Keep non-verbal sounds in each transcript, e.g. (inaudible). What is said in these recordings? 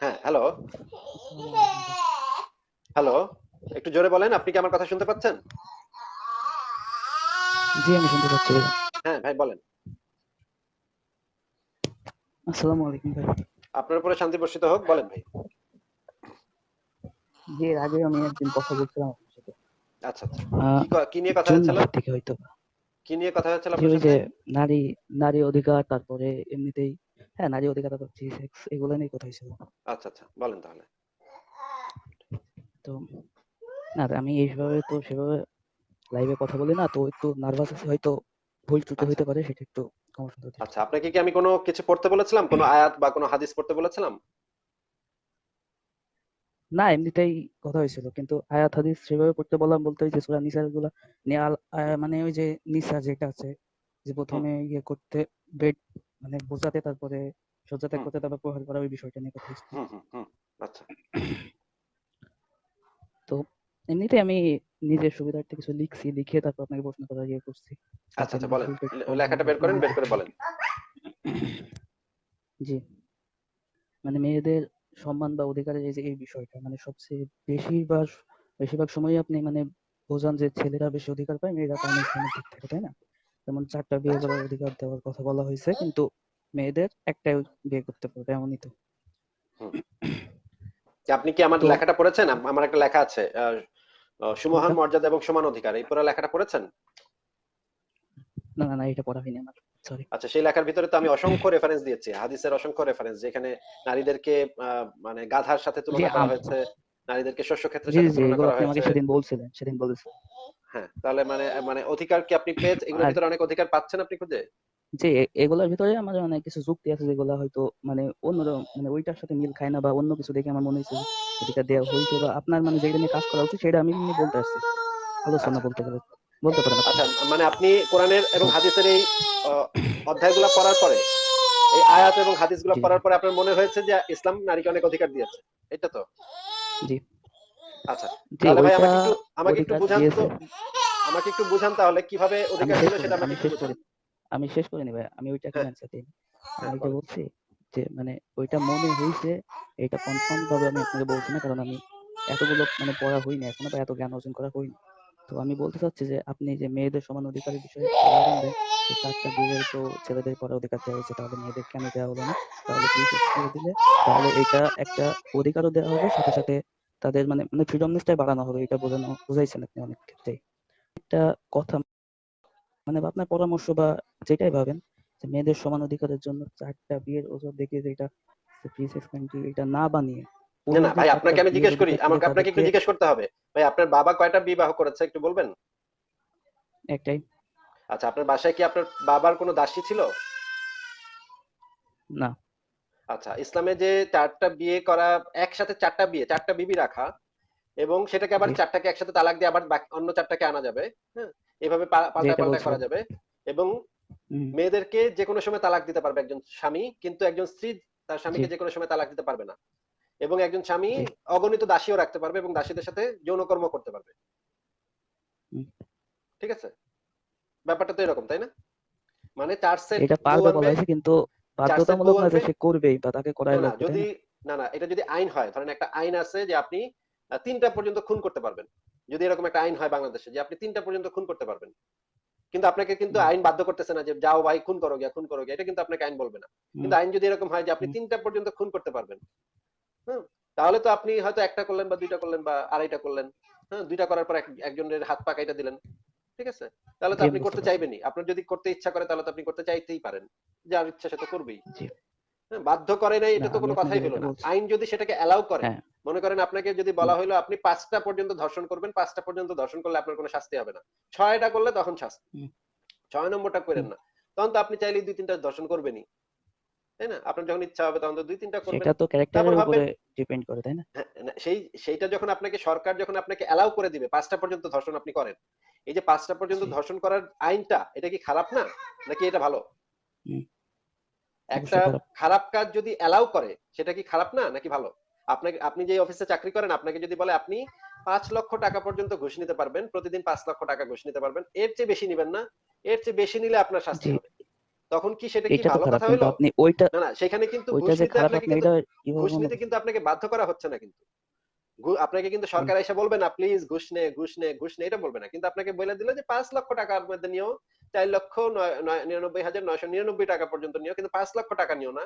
হ্যাঁ hello? Hello? একটু জোরে বলেন আপনি কি আমার কথা শুনতে পাচ্ছেন? জি আমি শুনতে পাচ্ছি। হ্যাঁ ভাই বলেন। আসসালামু আলাইকুম ভাই। আপনার উপরে শান্তি বর্ষিত হোক বলেন ভাই। জি এর আগে আমি একদিন কথা বলছিলাম আপনার সাথে। আচ্ছা আচ্ছা। কি নিয়ে কথা হচ্ছিল থেকে হয়তো। কি নিয়ে কথা হচ্ছিল আপনার সাথে? নারী নারী অধিকার তারপরে এমনিতেই হ্যাঁ নারী অধিকার ফ্রি সেক্স এগুলো নিয়ে কথা হয়েছিল। আচ্ছা আচ্ছা বলেন তাহলে। তো না আমি এইভাবে তো সেভাবে লাইভে কথা বলি না তো একটু নার্ভাস আছি হয়তো ভুল ত্রুটি আচ্ছা। হতে পারে সেটা একটু আচ্ছা আপনাকে কি আমি কোনো কিছু পড়তে বলেছিলাম? কোনো আয়াত বা কোনো হাদিস পড়তে বলেছিলাম? না এমনিতেই কথা হয়েছিল কিন্তু আয়াত হাদিস সেভাবে পড়তে বললাম বলতে ওই যে সূরা নিসারগুলা মানে ওই যে নিসা যেটা আছে যে প্রথমে ইয়ে করতে বেড মানে বোঝাতে তারপরে সজ্জা ত্যাগ হুম। করতে তারপর প্রহার করা ওই বিষয়টা নিয়ে কথা আচ্ছা। তো এমনিতে আমি নিজের সুবিধার্থে কিছু লিখছি লিখে তারপর আপনাকে প্রশ্ন করার ইয়ে করছি। আচ্ছা আচ্ছা বলেন। লেখাটা বের করেন বের করে বলেন। জি। মানে মেয়েদের সম্মান বা অধিকারের এই যে এই বিষয়টা মানে সবচেয়ে বেশিরভাগ বেশিরভাগ সময় আপনি মানে বোঝান যে ছেলেরা বেশি অধিকার পায় মেয়েরা পায় না তাই না? যেমন চারটা বিয়ে করার অধিকার দেওয়ার কথা বলা হয়েছে কিন্তু মেয়েদের একটাই বিয়ে করতে পারবে এমনই তো। আপনি কি আমার লেখাটা পড়েছেন? আমার একটা লেখা আছে সুমহান মর্যাদা এবং সমান অধিকার এই পুরো লেখাটা পড়েছেন? না না এটা পড়া হয়নি আমার সরি আচ্ছা সেই লেখার ভিতরে তো আমি অসংখ্য রেফারেন্স দিয়েছি হাদিসের অসংখ্য রেফারেন্স যেখানে নারীদেরকে মানে গাধার সাথে তুলনা করা হয়েছে। নারীদেরকে শস্য ক্ষেত্রের জি জি এগুলো আপনি আমাকে সেদিন বলছিলেন সেদিন বলেছিলেন। হ্যাঁ তাহলে মানে মানে অধিকার কি আপনি পেয়েছেন এগুলোর ভিতরে অনেক অধিকার পাচ্ছেন আপনি খুঁজে? যে এগুলোর ভিতরে আমার মানে কিছু যুক্তি আছে যেগুলো হয়তো মানে অন্য মানে ওইটার সাথে মিল খায় না বা অন্য কিছু দেখে আমার মনে হয়েছে যে অধিকার দেওয়া হয়েছে বা আপনার মানে যেটা নিয়ে কাজ করা উচিত সেটা আমি এমনি বলতে আসছি। আলোচনা। বলতে গেলে। বলতে পারেন আচ্ছা মানে আপনি কোরআনের এবং হাদিসের এই অধ্যায়গুলো পড়ার পরে এই আয়াত এবং হাদিসগুলো। পড়ার পরে আপনার মনে হয়েছে যে ইসলাম নারীকে অনেক অধিকার দিয়েছে? এটা তো? জি। আচ্ছা তাহলে ভাই আমাকে একটু আমাকে একটু বুঝান তো। আমাকে একটু বুঝান তাহলে কীভাবে আমি অধিকার করি সেটা আমাকে শেষ করি আমি শেষ করিনি ভাই আমি ওইটাকে হ্যাঁ। অ্যান্সার দিই। হ্যাঁ, আমি বলেন। বলছি যে মানে ওইটা মনে হয়েছে এটা কনফার্ম ভাবে আমি আপনাকে বলছি না কারণ আমি এতগুলো মানে পড়া হয়নি এখনও বা এত জ্ঞান অর্জন করা হয়নি। তো আমি বলতে চাচ্ছি যে আপনি যে মেয়েদের সমান অধিকারের বিষয়ে যে চারটা বিয়ের তো ছেলেদের পড়ার অধিকার দেওয়া হয়েছে তাহলে মেয়েদের কেন দেওয়া হলো না? তাহলে প্লিজ করে দিলে তাহলে এটা একটা অধিকারও দেওয়া হবে সাথে সাথে তাদের মানে মানে ফ্রিডমনেসটাই বাড়ানো হবে এটা বোঝানো বুঝাইছেন আপনি অনেক ক্ষেত্রেই একটা কথা মানে আপনার পরামর্শ বা যেটাই ভাবেন যে মেয়েদের সমান অধিকারের জন্য চারটা বিয়ের ওজোর দেখিয়ে যে এটা কান্ট্রি এটা না বানিয়ে না না ভাই আপনাকে আমি জিজ্ঞেস করি আমাকে আপনাকে একটু জিজ্ঞেস করতে হবে। ভাই আপনার বাবা কয়টা বিবাহ করেছে একটু বলবেন? একটাই। আচ্ছা আপনার বাসায় কি আপনার বাবার কোনো দাসী ছিল? না। আচ্ছা ইসলামে যে চারটা বিয়ে করা একসাথে চারটা বিয়ে চারটা বিবি রাখা এবং সেটাকে আবার চারটাকে একসাথে তালাক দিয়ে আবার অন্য চারটাকে আনা যাবে হ্যাঁ? এভাবে পাল্টা পাল্টা করা যাবে এবং মেয়েদেরকে যে কোনো সময় তালাক দিতে পারবে একজন স্বামী কিন্তু একজন স্ত্রী তার স্বামীকে। যে কোনো সময় তালাক দিতে পারবে না। এবং একজন স্বামী অগণিত দাসীও রাখতে পারবে এবং দাসীদের সাথে যৌনকর্ম করতে পারবে। ঠিক আছে? ব্যাপারটা তো এরকম তাই না? মানে চার সেট এটা পারবে বলা হয়েছে কিন্তু বাধ্যতামূলক না যে সে করবেই বা তাকে করাই না লাগবে যদি না? না এটা যদি আইন হয় ধরেন একটা আইন আছে যে আপনি তিনটা পর্যন্ত খুন করতে পারবেন। যদি এরকম একটা আইন হয় বাংলাদেশে যে আপনি তিনটা পর্যন্ত খুন করতে পারবেন। কিন্তু আপনাকে কিন্তু আইন বাধ্য করতেছে না যে যাও ভাই খুন করো গিয়া খুন করো গিয়া এটা কিন্তু আপনাকে আইন বলবে না। কিন্তু আইন যদি এরকম হয় যে আপনি তিনটা পর্যন্ত খুন করতে পারবেন হ্যাঁ তাহলে তো আপনি হয়তো একটা করলেন বা দুইটা করলেন বা আড়াইটা করলেন হ্যাঁ দুইটা করার পর এক- একজনের হাত পা কাইটা দিলেন। ঠিক আছে? তাহলে তো আপনি করতে চাইবেনই। আপনার যদি করতে ইচ্ছা করে তাহলে তো আপনি করতে চাইতেই পারেন। যার ইচ্ছা সেটা করবেই। হ্যাঁ, বাধ্য করে নাই এটা তো কোনো কথাই হলো না। আইন যদি সেটাকে অ্যালাউ করে হ্যাঁ। মনে করেন আপনাকে যদি বলা হলো আপনি পাঁচটা পর্যন্ত ধর্ষণ করবেন পাঁচটা পর্যন্ত ধর্ষণ করলে আপনার কোনো শাস্তি হবে না। ছয়টা করলে তখন শাস্তি। ছয় নম্বরটা করেন না। তখন তো আপনি চাইলে দুই তিনটা ধর্ষণ করবেনই। তাই না? আপনার যখন ইচ্ছা হবে তখন তো দুই তিনটা করবেন। সেটা তো ক্যারেক্টারের উপরে ডিপেন্ড করে তাই না? হ্যাঁ, সেই সেইটা যখন আপনাকে সরকার যখন আপনাকে অ্যালাউ করে দিবে পাঁচটা পর্যন্ত ধর্ষণ আপনি করেন। এই যে পাঁচটা পর্যন্ত ধর্ষণ করার আইনটা এটা কি খারাপ না? নাকি এটা ভালো? একটা খারাপ। খারাপ কাজ যদি অ্যালাউ করে সেটা কি খারাপ না নাকি ভালো? আপনাকে আপনি যে অফিসে চাকরি করেন আপনাকে যদি বলে আপনি পাঁচ লক্ষ টাকা পর্যন্ত ঘুষ নিতে পারবেন প্রতিদিন পাঁচ লক্ষ টাকা ঘুষ নিতে পারবেন এর চেয়ে বেশি নিবেন না। এর চেয়ে বেশি নিলে আপনার শাস্তি হবে। তখন কি সেটা কি ভালো কথা হলো? আপনি ওইটা না না সেখানে কিন্তু ঘুষ নিতে আপনাকে কিন্তু ঘুষ নিতে কিন্তু আপনাকে বাধ্য করা হচ্ছে না কিন্তু। আপনাকে কিন্তু সরকার এসে বলবে না প্লিজ ঘুষ নে ঘুষ নে ঘুষ নে। এটা বলবে না। কিন্তু আপনাকে বলে দিল যে পাঁচ লক্ষ টাকার মধ্যে নিও চার লক্ষ নিরানব্বই হাজার নয়শো নিরানব্বই টাকা পর্যন্ত নিও কিন্তু পাঁচ লক্ষ টাকা নিও না।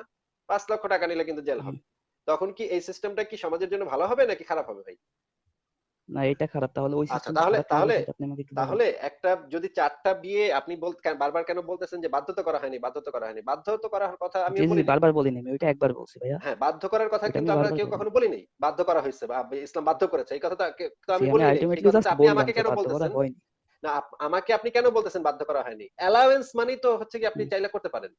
পাঁচ লক্ষ টাকা নিলে কিন্তু জেল হবে। তখন কি এই সিস্টেমটা কি সমাজের জন্য ভালো হবে নাকি খারাপ হবে ভাই? না এটা খারাপ। তাহলে ওই আচ্ছা, তাহলে- তাহলে- বলুন। তাহলে একটা যদি চারটা বিয়ে আপনি বল বারবার কেন বলতেছেন যে বাধ্যতা করা হয়নি বাধ্যতা করা হয়নি? বাধ্য তো করার কথা আমি বলি বারবার বলিনি আমি ওইটা একবার বলছি ভাইয়া। হ্যাঁ বাধ্য করার কথা কিন্তু আমরা কেউ বলি। কখনো বলিনি বাধ্য করা হয়েছে বা ইসলাম বাধ্য করেছে এই কথাটা তো আমি জি, আমি বলি আলটিমেটলি জাস্ট আপনি আমাকে কেন বলতেছেন? না আমাকে আপনি কেন বলতেছেন বাধ্য করা হয়নি? অ্যালাউয়েন্স মানেই তো হচ্ছে কি আপনি চাইলে করতে পারেন।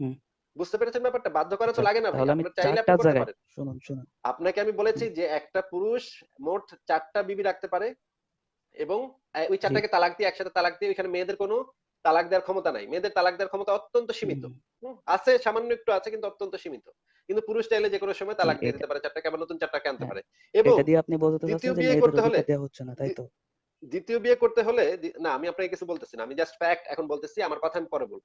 হুম। বুঝতে পেরেছেন ব্যাপারটা? বাধ্য করা তো আচ্ছা, লাগে না ভাই আপনার চাইলে আপনি করতে পারেন। শুনুন শুনুন। আপনাকে আমি বলেছি যে একটা পুরুষ মোট চারটা বিবি রাখতে পারে এবং ওই চারটাকে তালাক দিয়ে একসাথে তালাক দিয়ে ওইখানে মেয়েদের কোনো তালাক দেওয়ার ক্ষমতা নাই। মেয়েদের তালাক দেওয়ার ক্ষমতা অত্যন্ত সীমিত। আছে সামান্য একটু আছে কিন্তু অত্যন্ত সীমিত। কিন্তু পুরুষ চাইলে যে কোনো সময় তালাক দিয়ে দিতে পারে চারটাকে আবার নতুন চারটাকে আনতে হ্যাঁ, পারে। এবং আপনি বলতে দ্বিতীয় বিয়ে করতে হলে- হচ্ছে না তাই তো? দ্বিতীয় বিয়ে করতে হলে না আমি আপনাকে কিছু বলতেছি না। আমি জাস্ট ফ্যাক্ট এখন বলতেছি আমার কথা আমি পরে বলব।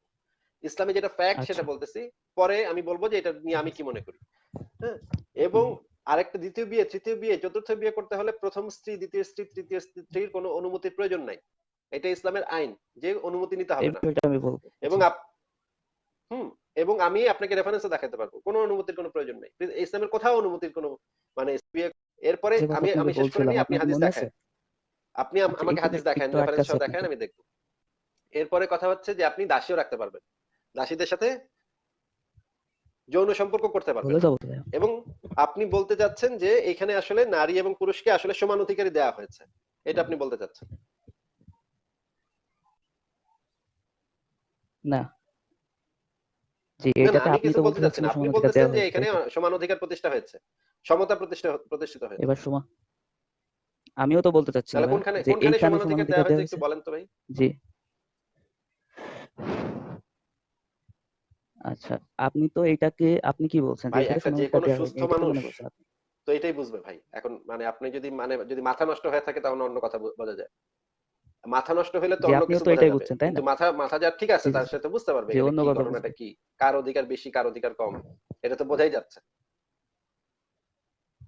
ইসলামে যেটা ফ্যাক্ট আচ্ছা। সেটা বলতেছি পরে আমি বলব যে এটা নিয়ে আমি কি মনে করি। হ্যাঁ? এবং আরেকটা দ্বিতীয় বিয়ে তৃতীয় বিয়ে চতুর্থ বিয়ে করতে হলে প্রথম স্ত্রী দ্বিতীয় স্ত্রী তৃতীয় স্ত্রীর কোনো অনুমতির প্রয়োজন নাই। এটা ইসলামের আইন যে অনুমতি নিতে হবে না। আমি এবং হুম এবং আমি আপনাকে রেফারেন্সও দেখাতে পারব। কোনো অনুমতির কোনো প্রয়োজন নেই। ইসলামের কোথাও অনুমতির কোনো মানে বিয়ে এরপরে আমি আমি শেষ করে নিই আপনি হাদিস দেখেন। আপনি আচ্ছা, আমাকে হাদিস দেখ- দেখান রেফারেন্স দেখান। আমি দেখব। এরপরে কথা হচ্ছে যে আপনি দাসীও রাখতে পারবেন। দাসীদের সাথে যৌন সম্পর্ক করতে পারবেন। ভাইয়া এবং আপনি বলতে চাচ্ছেন যে এখানে আসলে নারী এবং পুরুষকে আসলে সমান অধিকারী দেওয়া হয়েছে। এটা আপনি বলতে চাচ্ছেন? না। জি না না এটাতে আপনি তো বলতে বলতে চাচ্ছেন আপনি অধিকার বলতেছেন যে এখানে সমান অধিকার প্রতিষ্ঠা হয়েছে। সমতা প্রতিষ্ঠা প্রতিষ্ঠিত হয়েছে। এবার সমান। আমিও তো বলতে চাচ্ছি তাহলে ভাইয়া, কোনখানে যে এইখানে সমান সমান অধিকার অধিকার দেওয়া দেওয়া হয়েছে। একটু বলেন তো ভাই। জি। আচ্ছা আপনি তো এটাকে আপনি কি বলছেন যে ভাই, একটা যে কোনো সুস্থ মনে মানুষ তো এটাই বুঝবে ভাই। এখন মানে আপনি যদি মানে যদি মাথা নষ্ট হয়ে থাকে তাহলে অন্য কথা বোঝা যায়। মাথা নষ্ট হলে তো অন্য কিছু বোঝা এটাই যাবে। বুঝছেন, তাই না? কিন্তু মাথা মাথা যার ঠিক আছে তার সাথে বুঝতে পারবে অন্য ঘটনাটা কি কার অধিকার বেশি কার অধিকার কম? এটা তো বোঝাই যাচ্ছে।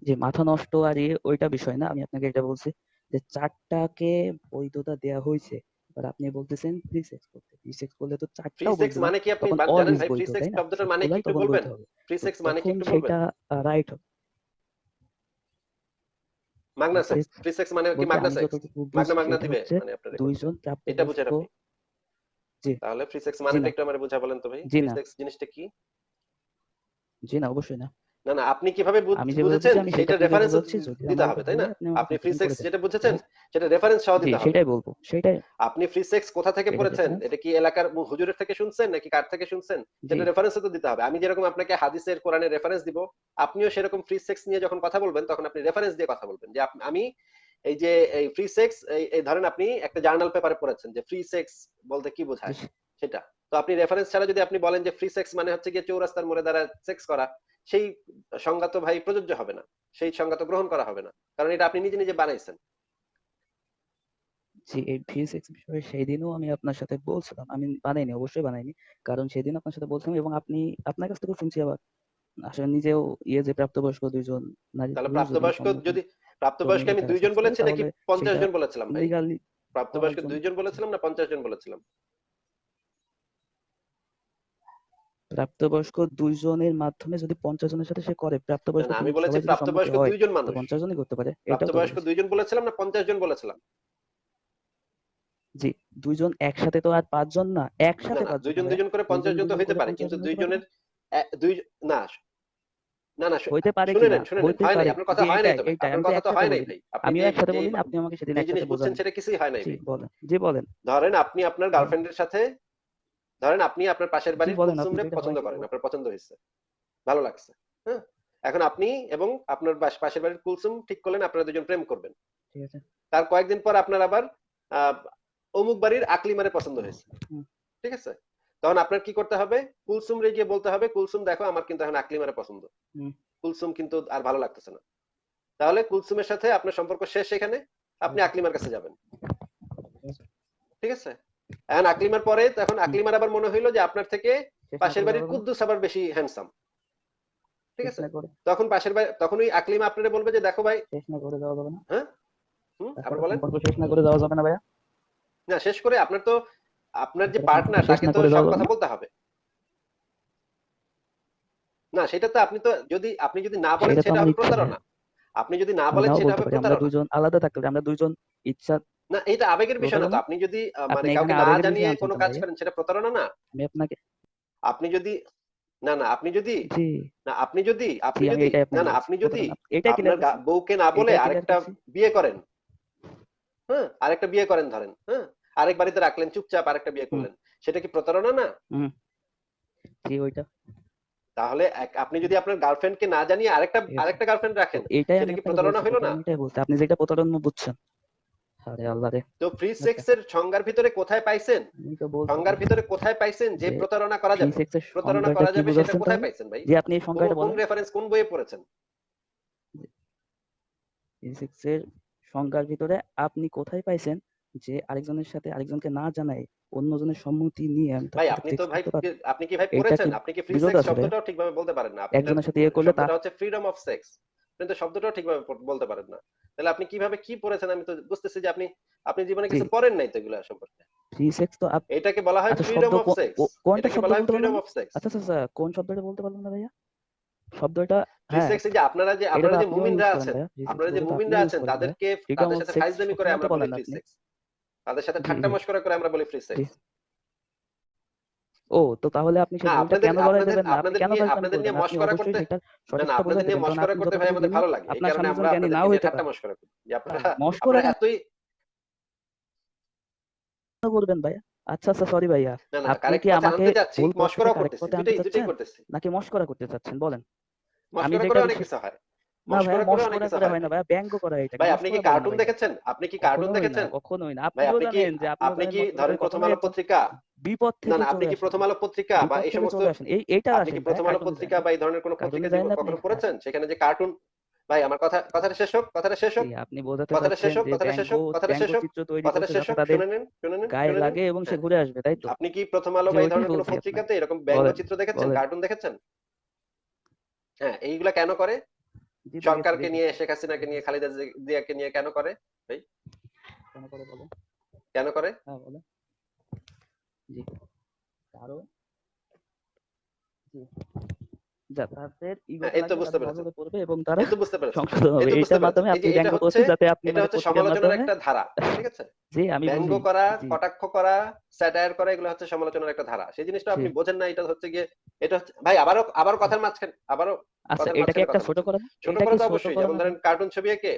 যে মাথা নষ্ট আর ইয়ে ওইটা বিষয় না? আমি আপনাকে এটা বলছি যে চারটাকে বৈধতা দেয়া হয়েছে। এবার আপনি বলতেছেন ফ্রি সেক্স করতে। ফ্রি সেক্স করলে তো ফ্রি চারটাও সেক্স মানে কি আপনি জানেন ভাই? ফ্রি সেক্স শব্দটার মানে কি একটু বলবেন। ফ্রি সেক্স মানে কি একটু বলবেন? সেটা রাইট হবে। মাগনা সেক্স ফ্রি সেক্স মানে কি মাগনা সেক্স মাগনা মাগনা দিবে মানে আপনার দুইজন এটা বুঝেন আপনি জি। তাহলে ফ্রি সেক্স মানে একটু আমার বুঝা বলেন তো ভাই। ফ্রি সেক্স জিনিসটা কি? জি না অবশ্যই না। না না আপনি কীভাবে আমি বুঝেছেন সেটা রেফারেন্স দিতে হবে তাই না? আপনি ফ্রি সেক্স যেটা বুঝেছেন সেটা রেফারেন্স সহ দিতে হবে। সেটাই বলব সেটাই। আপনি ফ্রি সেক্স কোথা থেকে পড়েছেন? এটা কি এলাকার হুজুরের থেকে শুনছেন নাকি কার থেকে শুনছেন? সেটা রেফারেন্স তো দিতে হবে। আমি যেরকম আপনাকে হাদিসের কোরআনের রেফারেন্স দিব আপনিও সেরকম ফ্রি সেক্স নিয়ে যখন কথা বলবেন তখন আপনি রেফারেন্স দিয়ে কথা বলবেন। যে আমি এই যে এই ফ্রি সেক্স এই ধরেন আপনি একটা জার্নাল পেপারে পড়েছেন যে ফ্রি সেক্স বলতে কি বোঝায়? সেটা। তো আপনি রেফারেন্স ছাড়া যদি আপনি বলেন যে ফ্রি সেক্স মানে হচ্ছে গিয়ে চৌরাস্তার মোড়ে দ্বারা সেক্স করা সেই সংজ্ঞা তো ভাই প্রযোজ্য হবে না। সেই সংজ্ঞা তো গ্রহণ করা হবে না। কারণ এটা আপনি নিজে নিজে বানাইছেন। জি এই ফ্রি সেক্স সেই দিনও আমি আপনার সাথে বলছিলাম। আমি বানাইনি অবশ্যই বানাইনি। কারণ সেদিন আপনার সাথে বলছিলাম এবং আপনি আপনার কাছ থেকেও শুনছি আবার। আসলে নিজেও ইয়ে যে প্রাপ্তবয়স্ক দুইজন নারী তাহলে প্রাপ্তবয়স্ক যদি প্রাপ্তবয়স্ক আমি দুইজন বলেছি নাকি পঞ্চাশ জন বলেছিলাম? ভাই প্রাপ্তবয়স্ক দুইজন বলেছিলাম না পঞ্চাশ জন বলেছিলাম? প্রাপ্তবয়স্ক দুইজনের মাধ্যমে যদি পঞ্চাশ জনের সাথে সে করে প্রাপ্তবয়স্ক আমি বলেছি প্রাপ্তবয়স্ক দুইজন মানুষ। পঞ্চাশ জনই করতে পারে। প্রাপ্তবয়স্ক দুইজন বলেছিলাম না পঞ্চাশ জন বলেছিলাম। জি দুইজন একসাথে তো আর পাঁচজন না না একসাথে না দুইজন দুইজন করে পঞ্চাশ জন তো হইতে পারে কিন্তু দুইজনের দুই না না না হইতে পারে শুনে নেন হইতে পারে। আপনার কথা হয় নাই তো আপনার কথা তো হয় নাই। ভাই যে- একসাথে আপনি আমাকে সেদিন একসাথে বোঝান। সেটা কিছুই হয় নাই। বলেন জি বলেন। ধরেন আপনি আপনার গার্লফ্রেন্ডের সাথে ধরেন আপনি আপনার পাশের বাড়ির কুলসুমরে পছন্দ করেন আপনার পছন্দ হয়েছে। ভালো লাগছে হ্যাঁ? এখন আপনি এবং আপনার পাশের বাড়ির কুলসুম ঠিক করলেন আপনারা দুজন প্রেম করবেন। তার কয়েকদিন পর আপনার আবার অমুক বাড়ির আকলিমারে পছন্দ হয়েছে। ঠিক আছে? তখন আপনার কি করতে হবে? কুলসুম রে গিয়ে বলতে হবে কুলসুম দেখো আমার কিন্তু এখন আকলিমারে পছন্দ। কুলসুম কিন্তু আর ভালো লাগতেছে না। তাহলে কুলসুমের সাথে আপনার সম্পর্ক শেষ এখানে। আপনি আকলিমার কাছে যাবেন। ঠিক আছে? এখন আকলিমার পরে তখন আকলিমার আবার মনে হইল যে আপনার থেকে পাশের বাড়ির কুদ্দুস আবার বেশি হ্যান্ডসাম ঠিক আছে? তখন পাশের বাড়ি তখন ওই আকলিমা আপনারা বলবে যে দেখো ভাই শেষ না করে দেওয়া যাবে না। হুম আবার বলেন। শেষ না করে দেওয়া যাবে না ভাইয়া। না শেষ করে আপনার তো আপনার যে পার্টনার তাকে তো সব কথা বলতে হবে। না সেটা তো আপনি তো যদি আপনি যদি না বলেন সেটা হবে প্রতারণা। আপনি যদি না বলেন সেটা হবে আমরা প্রতারণা। দুইজন আলাদা থাকতে আমরা দুইজন ইচ্ছা না এটা আবেগের বিষয় না তো। আপনি যদি মানে কাউকে না জানিয়ে কোনো কাজ করেন সেটা প্রতারণা না? আমি আপনাকে আপনি যদি না না আপনি যদি জি। না আপনি যদি আপনি যদি না না আপনি যদি আপনার বউকে না বলে আরেকটা বিয়ে করেন। হ্যাঁ আরেকটা বিয়ে করেন ধরেন হ্যাঁ। আরেক বাড়িতে রাখলেন চুপচাপ আরেকটা বিয়ে করলেন। সেটা কি প্রতারণা না? জি ওইটা। তাহলে আপনি যদি আপনার গার্লফ্রেন্ডকে না জানিয়ে আরেকটা আরেকটা গার্লফ্রেন্ড রাখেন সেটা কি প্রতারণা হলো না? আপনি যেটা প্রতারণা বুঝছেন তো ফ্রি আচ্ছা। সেক্স এর সংজ্ঞার ভিতরে কোথায় পাইছেন? সংজ্ঞার ভিতরে কোথায় পাইছেন? যে প্রতারণা করা যাবে। প্রতারণা করা যাবে সেটা কোথায় পাইছেন ভাই? যে আপনি এই সংজ্ঞাটা কোন রেফারেন্স কোন বইয়ে পড়েছেন? ফ্রি সংজ্ঞার ভিতরে আপনি কোথায় পাইছেন? যে আরেকজনের সাথে আরেকজনকে না জানাই অন্যজনের সম্মতি নিয়ে আমি ভাই আপনি তো ভাই আপনি কি ভাই পড়েছেন? আপনি কি ফ্রি সেক্স? শব্দটাও ঠিকভাবে বলতে পারেন না। আপনি একজনের সাথে ইয়ে করলে তার হচ্ছে ফ্রিডম অফ সেক্স আপনি তো শব্দটাও ঠিকভাবে বলতে পারেন না। তাহলে আপনি কীভাবে কি পড়েছেন আমি তো বুঝতেছি যে আপনি আপনি জীবনে কিছু। পড়েন নাই তো এগুলো সম্পর্কে? সেক্স তো এটাকে বলা হয় আচ্ছা, ফ্রিডম অফ সেক্স কোনটা শব্দ বলতে ফ্রিডম অফ সেক্স আচ্ছা আচ্ছা আচ্ছা, কোন শব্দটা বলতে পারবেন না ভাইয়া? শব্দটা হ্যাঁ। সেক্স যে আপনারা যে আপনারা যে মুমিনরা আছেন আপনারা যে মুমিনরা আছেন তাদেরকে তাদের সাথে ফাইজলামি করে আমরা বলি ফ্রি সেক্স তাদের সাথে ঠাট্টা মশকরা করে আমরা বলি ফ্রি সেক্স ও তো তাহলে আপনি সেই না, কেন আপনাদের- দেবেন না? আপনি কেন আপনাদের নিয়ে মশকরা করতে- সেটা না বলে আপনাদের নিয়ে মশকরা করতে ভাই আমাদের ভালো লাগে। এই আপনার কারণে আমরা জ্ঞানী নাও ঠাট্টা পারে। মশকরা করি। যে আপনারা মশকরা এতই করবেন ভাইয়া। আচ্ছা আচ্ছা সরি ভাইয়া। আপনি কি আমাকে মশকরা থেকে করতেছি correct পথে আনতে দুটাই দুটাই চাচ্ছেন? নাকি মশকরা করতে চাচ্ছেন? বলেন। মশকরা করে অনেক কিছু হয়। আপনি কি কার্টুন দেখেছেন? আপনি কি কার্টুন দেখেছেন? কখনোই না। আপনি জানেন যে আপনি কি ধরেন প্রথম আলো পত্রিকা? বিপদ থেকে আপনি কি প্রথম আলো পত্রিকা বা এই সমস্ত চলে আসেন এই এইটা আপনি কি প্রথম আলো পত্রিকা বা এই ধরনের কোনো কার্টুনে পত্রিকা যান না জীবন- কখনো পড়েছেন? সেখানে যে কার্টুন ভাই আমার কথা কথাটা শেষ হোক কথাটা শেষ হোক। আপনি বোঝাতে কথাটা শেষ হোক কথাটা শেষ হোক ব্যঙ্গ কথাটা শেষ হোক। কথাটা শেষ হোক শুনে নেন শুনে নেন গায়ে লাগে এবং সে। ঘুরে আসবে তাই তো? আপনি কি প্রথম আলো বা এই ধরনের কোনো পত্রিকাতে এরকম ব্যঙ্গচিত্র দেখেছেন কার্টুন দেখেছেন? হ্যাঁ এইগুলা কেন করে সরকারকে নিয়ে শেখ হাসিনাকে নিয়ে খালেদা জিয়াকে নিয়ে কেন করে? ভাই? কেন করে বলেন কেন করে? হ্যাঁ বলেন জি। কারণ জি। হ্যাঁ, মানে হচ্ছে পত্রিকার সমালোচনার একটা ধারা ঠিক আছে? জি আমি ব্যঙ্গ বুঝি করা কটাক্ষ করা স্যাটায়ার করা এগুলো হচ্ছে সমালোচনার একটা ধারা। সেই জিনিসটা আপনি বোঝেন না এটা হচ্ছে গিয়ে এটা ভাই আবারও কথার মাঝখানে আবারও আচ্ছা এটাকে একটা ছোট। করা ছোট করে তো অবশ্যই যেমন ধরেন কার্টুন ছবি এঁকে।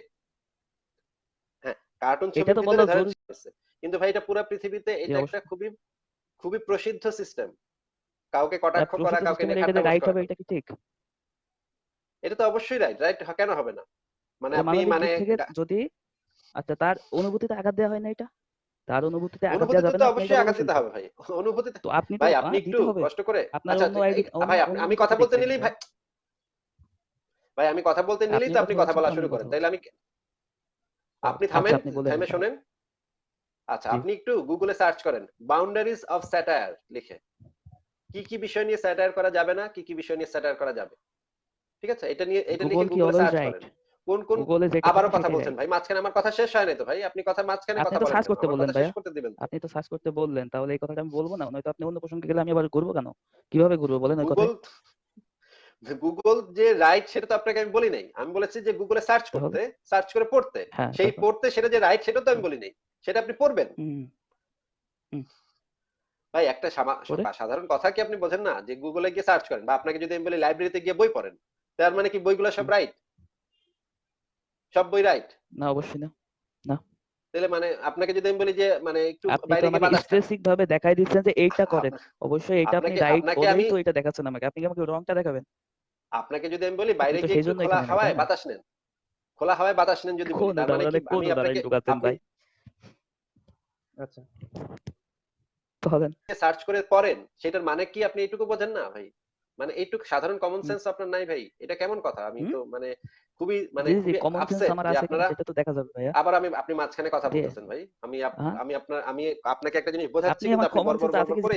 হ্যাঁ কার্টুন ছবি এটা তো বলা জরুরি। কিন্তু ভাই এটা পুরো পৃথিবীতে এটা একটা খুবই খুবই প্রসিদ্ধ সিস্টেম কাউকে কটাক্ষ করা কাউকে ঠাট্টা রাইট হবে এটা কি ঠিক? এটা তো অবশ্যই রাইট রাইট কেন হবে না? মানে আপনি মানে যদি আচ্ছা তার অনুভূতিতে আঘাত দেওয়া হয় না এটা? তার অনুভূতিতে আঘাত দেওয়া যাবে তো না আপনি অবশ্যই আঘাত দিতে হবে ভাই। অনুভূতিতে তো আপনি ভাই আপনি একটু কষ্ট করে আচ্ছা ভাই আমি কথা বলতে নিলেই ভাই ভাই আমি কথা বলতে নিলেই তো আপনি কথা বলা শুরু করেন। তাইলে আমি আপনি আচ্ছা, থামেন থেমে। শোনেন। আচ্ছা আপনি একটু গুগলে সার্চ করেন। বাউন্ডারিজ অফ স্যাটায়ার লিখে। কি কি বিষয় নিয়ে স্যাটায়ার করা যাবে না কি কি বিষয় নিয়ে স্যাটায়ার করা যাবে? ঠিক আছে? এটা নিয়ে এটা লিখে গুগলে সার্চ করেন। কোন কোন আবারও কথা বলছেন। ভাই মাঝখানে আমার কথা শেষ হয় নাই তো ভাই? আপনি কথা মাঝখানে কথা বলেন কেন? করতে বললেন দিবেন। আপনি তো সার্চ করতে বললেন তাহলে এই কথাটা আমি বলব না নয়তো আপনি অন্য প্রসঙ্গে গেলে আমি আবার ঘুরবো কেন? কীভাবে ঘুরবো বলেন ওই কথা গুগল গুগল যে রাইট সেটা তো আপনাকে আমি বলি নাই। আমি বলেছি যে গুগলে সার্চ করতে সার্চ করে পড়তে। হ্যাঁ সেই পড়তে সেটা যে রাইট সেটা তো আমি বলি নাই। সেটা আপনি পড়বেন। ভাই একটা সাধারণ কথা কি আপনি বোঝেন না? যে গুগলে গিয়ে সার্চ করেন বা আপনাকে যদি আমি বলি লাইব্রেরিতে গিয়ে বই পড়েন তার মানে কি বইগুলো সব রাইট সব বই রাইট না অবশ্যই না। না। তাহলে মানে আপনাকে যদি আমি বলি যে মানে একটু বাইরে গিয়ে। স্পেসিফিক ভাবে দেখাই দিচ্ছেন যে এইটা (laughs) করেন। অবশ্যই এইটা আপনি রাইট বলেই তো এটা দেখাচ্ছেন আমাকে। আপনি কি আমাকে রংটা দেখাবেন? আপনাকে যদি আমি বলি বাইরে গিয়ে একটু খোলা হাওয়ায় বাতাস নেন। খোলা হাওয়ায় বাতাস নেন যদি বলি তার মানে কি? আমি আপনাকে ভাই। আচ্ছা। বলেন সার্চ করে পড়েন সেটার মানে কি আপনি এটুকু বোঝেন না ভাই? মানে এইটুকু সাধারণ কমন সেন্স আপনার নাই ভাই। এটা কেমন কথা? আমি তো মানে খুবই মানে আপনারা তো দেখা যাবে আবার আমি আপনি মাঝখানে কথা বলতেছেন ভাই। আমি হ্যাঁ। আমি আপনার আমি আপনাকে একটা জিনিস বোঝাচ্ছি কিন্তু আপনি কি করে